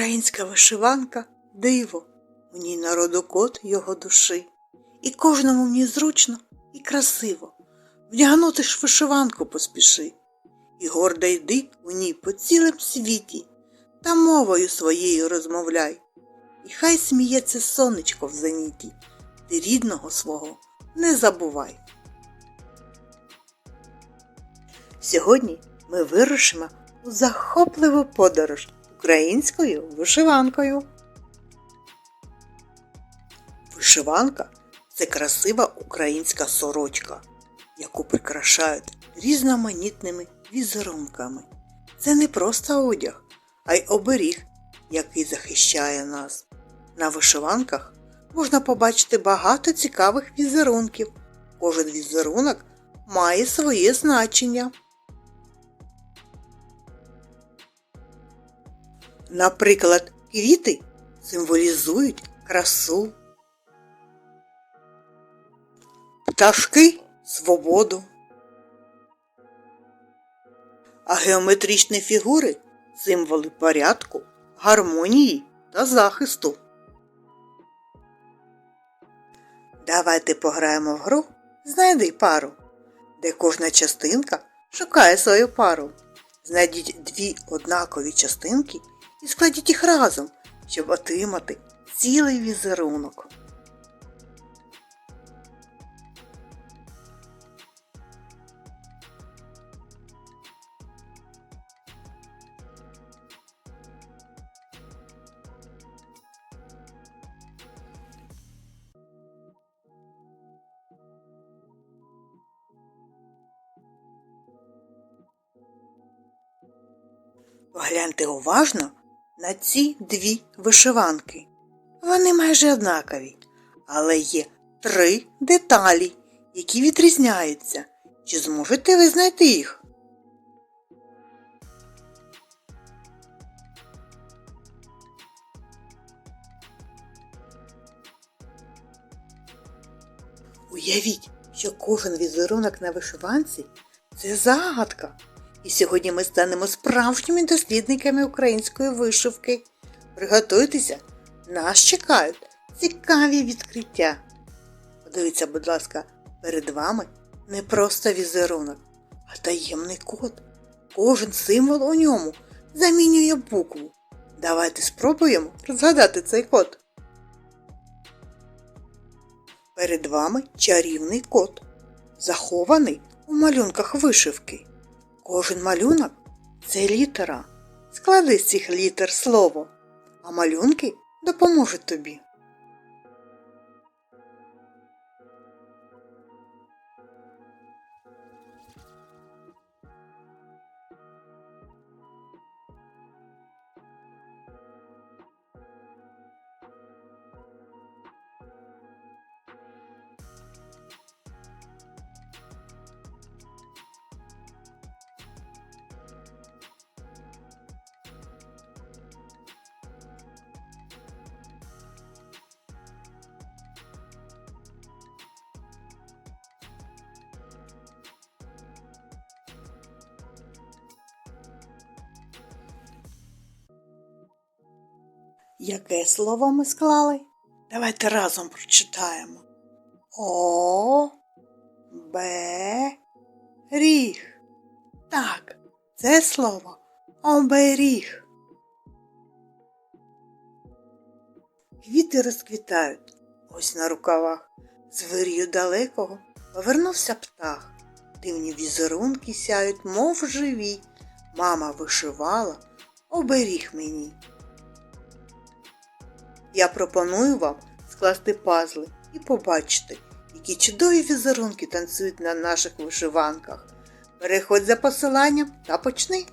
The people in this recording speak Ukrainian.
Українська вишиванка диво, в ній народокот його душі. І кожному ній зручно і красиво. Вдягнути ж вишиванку поспіши. І гордо йди у ній по цілим світі, та мовою своєю розмовляй. І хай сміється сонечко в зеніті, ти рідного свого не забувай. Сьогодні ми вирушимо у захопливу подорож українською вишиванкою. Вишиванка це красива українська сорочка, яку прикрашають різноманітними візерунками. Це не просто одяг, а й оберіг, який захищає нас. На вишиванках можна побачити багато цікавих візерунків. Кожен візерунок має своє значення. Наприклад, квіти символізують красу, пташки свободу, а геометричні фігури символи порядку, гармонії та захисту. Давайте пограємо в гру Знайди пару, де кожна частинка шукає свою пару. Знайдіть дві однакові частинки і складіть їх разом, щоб отримати цілий візерунок. Погляньте уважно на ці дві вишиванки. Вони майже однакові, але є три деталі, які відрізняються. Чи зможете ви знайти їх? Уявіть, що кожен візерунок на вишиванці це загадка. І сьогодні ми станемо справжніми дослідниками української вишивки. Приготуйтеся, нас чекають цікаві відкриття. Подивіться, будь ласка, перед вами не просто візерунок, а таємний код. Кожен символ у ньому замінює букву. Давайте спробуємо розгадати цей код. Перед вами чарівний код, захований у малюнках вишивки. Кожен малюнок це літера. Склади з цих літер слово, а малюнки допоможуть тобі. Яке слово ми склали? Давайте разом прочитаємо. О, Б, ріг. Так, це слово оберіг. Квіти розквітають ось на рукавах. З далекого повернувся птах. Дивні візерунки сяють, мов живі. Мама вишивала оберіг мені. Я пропоную вам скласти пазли і побачити, які чудові візерунки танцюють на наших вишиванках. Переходь за посиланням та почни.